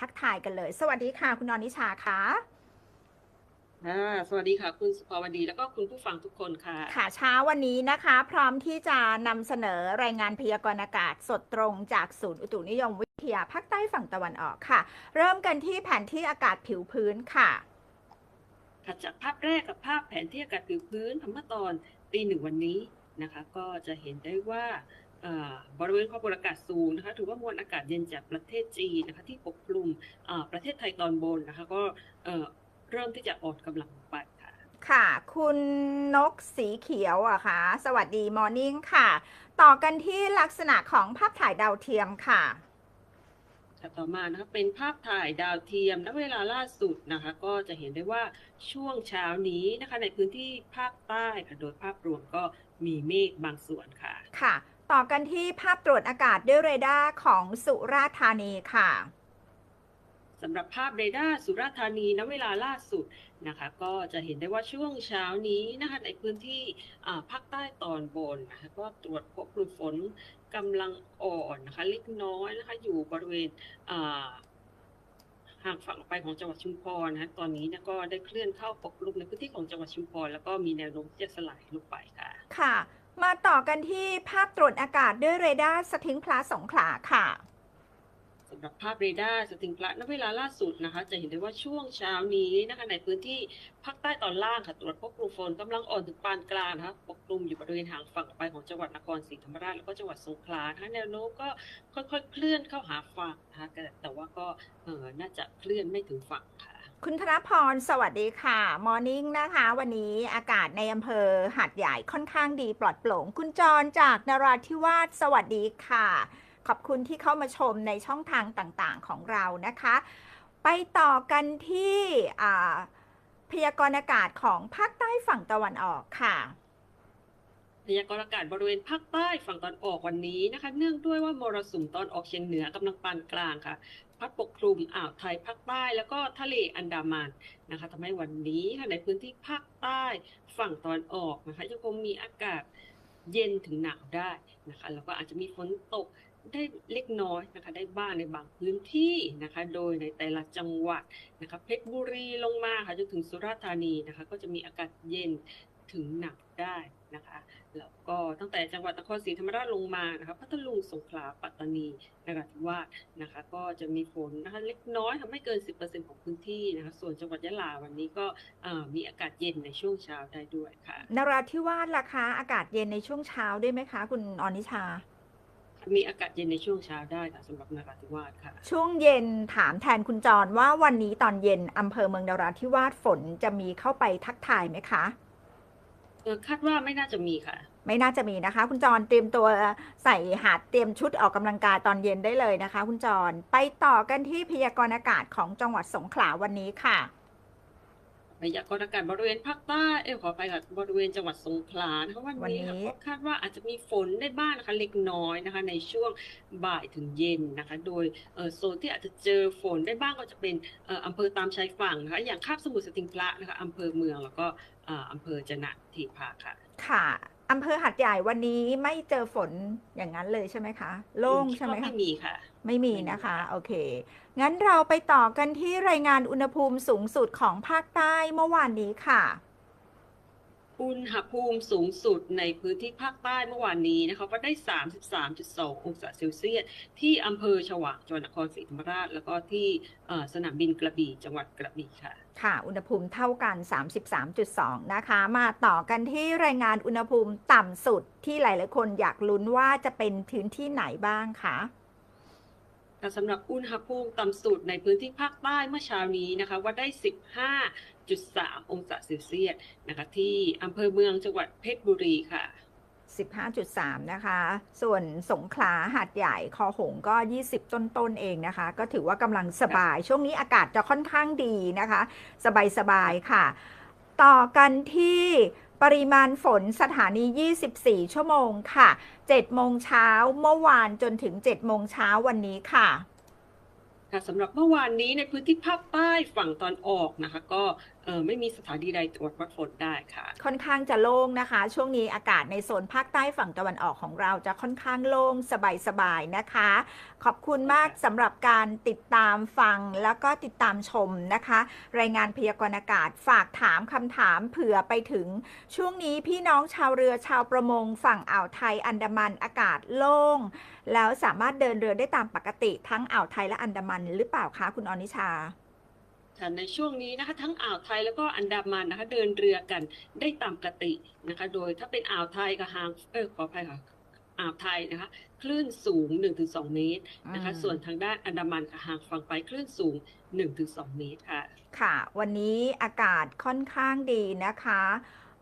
ทักทายกันเลย สวัสดีค่ะ คุณนรนิชาคะอ่าสวัสดีค่ะ คุณสุภาวดีแล้วก็คุณผู้ฟังทุกคนค่ะ ค่ะเช้าวันนี้นะคะ พร้อมที่จะนำเสนอรายงานพยากรณ์อากาศสดตรงจากศูนย์อุตุนิยมวิทยาภาคใต้ฝั่งตะวันออกค่ะ เริ่มกันที่แผนที่อากาศผิวพื้นค่ะถัดจากภาพแรกกับภาพแผนที่อากาศผิวพื้นเมื่อตอนตีหนึ่งวันนี้นะคะ ก็จะเห็นได้ว่าอ่า บริเวณความกดอากาศสูงนะคะถือว่ามวลอากาศเย็นจากประเทศจีนนะคะที่ปกคลุมอ่าประเทศไทยตอนบนนะคะก็เอ่อเริ่มที่จะอ่อนกำลังลงไปค่ะค่ะ คุณนกสีเขียวอะคะสวัสดีมอร์นิ่งค่ะ ต่อกันที่ลักษณะของภาพถ่ายดาวเทียมค่ะค่ะต่อมานะคะเป็นภาพถ่ายดาวเทียมณเวลาล่าสุดนะคะ ก็จะเห็นได้ว่าช่วงเช้านี้นะคะ ในพื้นที่ภาคใต้ค่ะโดยภาพรวมก็มีเมฆบางส่วนค่ะ ค่ะ ต่อกันที่ภาพตรวจอากาศด้วยเรดาร์ของสุราษฎร์ธานีค่ะสำหรับภาพเรดาร์สุราษฎร์ธานีณเวลาล่าสุดนะคะ ก็จะเห็นได้ว่าช่วงเช้านี้นะคะในพื้นที่อ่าภาคใต้ตอนบนนะคะก็ตรวจพบกลุ่มฝนกำลังอ่อนนะคะเล็กน้อยนะคะอยู่บริเวณอ่าห่างฝั่งออกไปของจังหวัดชุมพรนะคะตอนนี้เนยก็ได้เคลื่อนเข้าปกคลุมในพื้นที่ของจังหวัดชุมพรแล้วก็มีแนวโน้มที่จะสลายลงไปค่ะ ค่ะ มาต่อกันที่ภาพตรวจอากาศด้วยเรดาร์สถิงพลาสงขลาค่ะสำหรับภาพเรดาร์สติงพระณเวลาล่าสุดนะคะ จะเห็นได้ว่าช่วงเช้านี้นะคะในพื้นที่ภาคใต้ตอนล่างค่ะตรวจพบกลุ่มฝนกำลังอ่อนถึงปานกลางนะคะปกคลุมอยู่บริเวณห่างฝั่งไปของจังหวัดนครศรีธรรมราชแล้วก็จังหวัดสงขลานะคะแนวโน้มก็ค่อยๆเคลื่อนเข้าหาฝั่งนะคะแต่แต่ว่าก็เออน่าจะเคลื่อนไม่ถึงฝั่งค่ะ คุณธนพร สวัสดีค่ะ มอร์นิ่งนะคะ วันนี้อากาศในอำเภอหาดใหญ่ค่อนข้างดีปลอดโปร่ง คุณจรจากนราธิวาส สวัสดีค่ะ ขอบคุณที่เข้ามาชมในช่องทางต่างๆของเรานะคะ ไปต่อกันที่พยากรณ์อากาศของภาคใต้ฝั่งตะวันออกค่ะ พยากรณ์อากาศบริเวณภาคใต้ฝั่งตอนออกวันนี้นะคะ เนื่องด้วยว่ามรสุมตอนออกเฉียงเหนือกำลังปานกลางค่ะ พัดปกคลุมอ่าวไทยภาคใต้ แล้วก็ทะเลอันดามันนะคะทำให้วันนี้ค่ะในพื้นที่ภาคใต้ฝั่งตอนออกนะคะยังคงมีอากาศเย็นถึงหนาวได้นะคะแล้วก็อาจจะมีฝนตกได้เล็กน้อยนะคะได้บ้างในบางพื้นที่นะคะ โดยในแต่ละจังหวัดนะคะเพชรบุรีลงมาค่ะจนถึงสุราษฎร์ธานีนะคะ ก็จะมีอากาศเย็น ถึงหนาวได้นะคะแล้วก็ตั้งแต่จังหวัดนครศรีธรรมราชลงมานะคะพัทลุงสงขลาปัตตานีนราธิวาสนะคะ ก็จะมีฝนนะคะเล็กน้อยค่ะไม่เกิน 10%ของพื้นที่นะคะส่วนจังหวัดยะลาวันนี้ก็เอ่อมีอากาศเย็นในช่วงเช้าได้ด้วยค่ะนราธิวาสราคาอากาศเย็นในช่วงเช้าด้วยไหมคะ คุณอนิชา มีอากาศเย็นในช่วงเช้าได้ค่ะสำหรับนราธิวาสค่ะ ช่วงเย็นถามแทนคุณจรว่าวันนี้ตอนเย็นอำเภอเมืองนราธิวาสฝนจะมีเข้าไปทักทายไหมคะ เออคาดว่าไม่น่าจะมีค่ะ ไม่น่าจะมีนะคะ คุณจรเตรียมตัวใส่หาดเตรียมชุดออกกำลังกายตอนเย็นได้เลยนะคะ คุณจรไปต่อกันที่พยากรณ์อากาศของจังหวัดสงขลาวันนี้ค่ะ พยากรณ์อากาศบริเวณภาคใต้เอ้ยขอไปค่ะบริเวณจังหวัดสงขลานะคะวันวันนี้นี้ค่ะก็คาดว่าอาจจะมีฝนได้บ้างนะคะเล็กน้อยนะคะ ในช่วงบ่ายถึงเย็นนะคะ โดยเอ่อโซนที่อาจจะเจอฝนได้บ้างก็จะเป็นเอ่ออำเภอตามชายฝั่งนะคะอย่างคาบสมุทรสติงพระนะคะอำเภอเมืองแล้วก็เอ่ออำเภอจะนะทีพาค่ะ ค่ะ อำเภอหัดใหญ่วันนี้ไม่เจอฝนอย่างนั้นเลยใช่ไหมคะ โล่งคิดใช่ไหมว่าคะไม่มีค่ะ ไม่มีไม่มีนะคะค่ะโอเค งั้นเราไปต่อกันที่รายงานอุณหภูมิสูงสุดของภาคใต้เมื่อวานนี้ค่ะ อุณหภูมิสูงสุดในพื้นที่ภาคใต้เมื่อวานนี้นะคะก็ได้ 33.2 องศาเซลเซียส ที่อำเภอฉวางจังหวัดนครศรีธรรมราช แล้วก็ที่เอ่อสนามบินกระบี่จังหวัดกระบี่ค่ะ ค่ะ อุณหภูมิเท่ากัน 33.2 นะคะ มาต่อกันที่รายงานอุณหภูมิต่ำสุดที่หลายๆคนอยากลุ้นว่าจะเป็นพื้นที่ไหนบ้างคะแต่สำหรับอุณหภูมิต่ำสุดในพื้นที่ภาคใต้เมื่อเช้านี้นะคะว่าได้ 15.3 องศาเซลเซียสนะคะที่อำเภอเมืองจังหวัดเพชรบุรีค่ะ 15.3 นะคะ ส่วนสงขลาหาดใหญ่คอหงก็ 20 ต้นๆเองนะคะ ก็ถือว่ากำลังสบาย ช่วงนี้อากาศจะค่อนข้างดีนะคะ สบายๆค่ะ ต่อกันที่ปริมาณฝนสถานี 24 ชั่วโมงค่ะ 7 โมงเช้าเมื่อวานจนถึง 7 โมงเช้าวันนี้ค่ะ ค่ะสำหรับเมื่อวานนี้ในพื้นที่ภาคใต้ฝั่งตอนออกนะคะ ก็เอ่อไม่มีสถานีใดตรวจวัดฝนได้ค่ะ ค่อนข้างจะโล่งนะคะ ช่วงนี้อากาศในโซนภาคใต้ฝั่งตะวันออกของเราจะค่อนข้างโล่งสบายๆนะคะ ขอบคุณมากสำหรับการติดตามฟังแล้วก็ติดตามชมนะคะ รายงานพยากรณ์อากาศฝากถามคำถามเผื่อไปถึง ช่วงนี้พี่น้องชาวเรือชาวประมง ฝั่งอ่าวไทยอันดามันอากาศโล่ง แล้วสามารถเดินเรือได้ตามปกติทั้งอ่าวไทยและอันดามันหรือเปล่าคะคุณอนิชา ค่ะในช่วงนี้นะคะทั้งอ่าวไทยแล้วก็อันดามันนะคะ เดินเรือกันได้ตามปกตินะคะ โดยถ้าเป็นอ่าวไทยกับหางเออขออภัยค่ะอ่าวไทยนะคะ คลื่นสูง 1-2 เมตรนะคะอืมส่วนทางด้านอันดามันค่ะห่างฝั่งไปคลื่นสูง 1-2 เมตรค่ะ ค่ะ วันนี้อากาศค่อนข้างดีนะคะ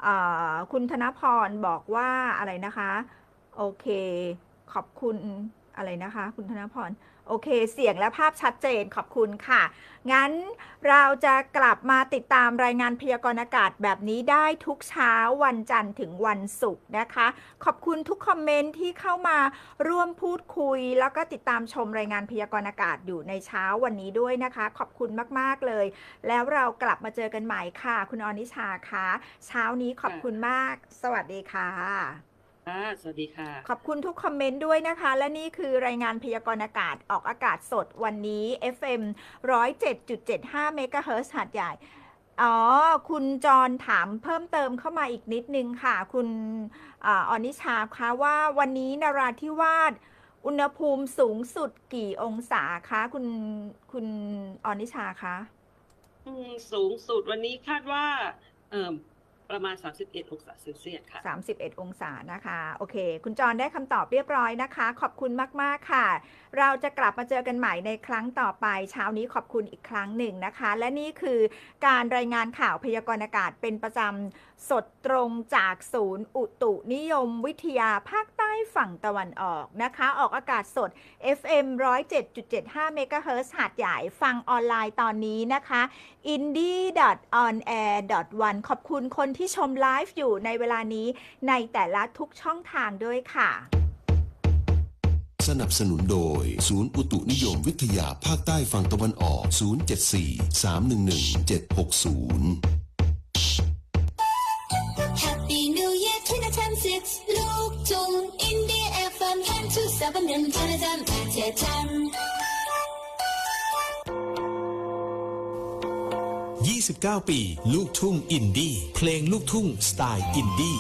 เอ่อคุณธนพรบอกว่าอะไรนะคะ โอเค ขอบคุณ อะไรนะคะ คุณธนพร โอเค เสียงและภาพชัดเจนขอบคุณค่ะ งั้นเราจะกลับมาติดตามรายงานพยากรณ์อากาศแบบนี้ได้ทุกเช้าวันจันทร์ถึงวันศุกร์นะคะ ขอบคุณทุกคอมเมนต์ที่เข้ามาร่วมพูดคุย แล้วก็ติดตามชมรายงานพยากรณ์อากาศอยู่ในเช้าวันนี้ด้วยนะคะ ขอบคุณมาก ๆ เลย แล้วเรากลับมาเจอกันใหม่ค่ะ คุณอนิชาคะเช้านี้ขอบคุณมาก สวัสดีค่ะ ค่ะ สวัสดีค่ะ ขอบคุณทุกคอมเมนต์ด้วยนะคะ และนี่คือรายงานพยากรณ์อากาศออกอากาศสดวันนี้ FM 107.75เมกะเฮิรตซ์หัดใหญ่ อ๋อ คุณจรถามเพิ่มเติมเข้ามาอีกนิดนึงค่ะ คุณอาออนิชาคะว่าวันนี้นราธิวาสอุณหภูมิสูงสุดกี่องศาคะคุณคุณออนิชาคะอืมสูงสุดวันนี้คาดว่าเอ่อ ประมาณ 31 องศาเซลเซียสค่ะ 31 องศานะคะ โอเค คุณจรได้คำตอบเรียบร้อยนะคะ ขอบคุณมาก ๆ ค่ะ เราจะกลับมาเจอกันใหม่ในครั้งต่อไป เช้านี้ขอบคุณอีกครั้งหนึ่งนะคะ และนี่คือการรายงานข่าวพยากรณ์อากาศเป็นประจำสดตรงจากศูนย์อุตุนิยมวิทยาภาค ต้ฝั่งตะวันออกนะคะ ออกอากาศสด FM 107.75เมกะเฮิรตซ์หาดใหญ่ฟังออนไลน์ตอนนี้นะคะ indie.onair.one ขอบคุณคนที่ชมไลฟ์อยู่ในเวลานี้ในแต่ละทุกช่องทางด้วยค่ะ สนับสนุนโดย ศูนย์อุตุนิยมวิทยาภาคใต้ฝั่งตะวันออก 074 311 760 to 7 1 Canada ประเทศไทย29 ปี ลูกทุ่งอินดี้ เพลงลูกทุ่งสไตล์อินดี้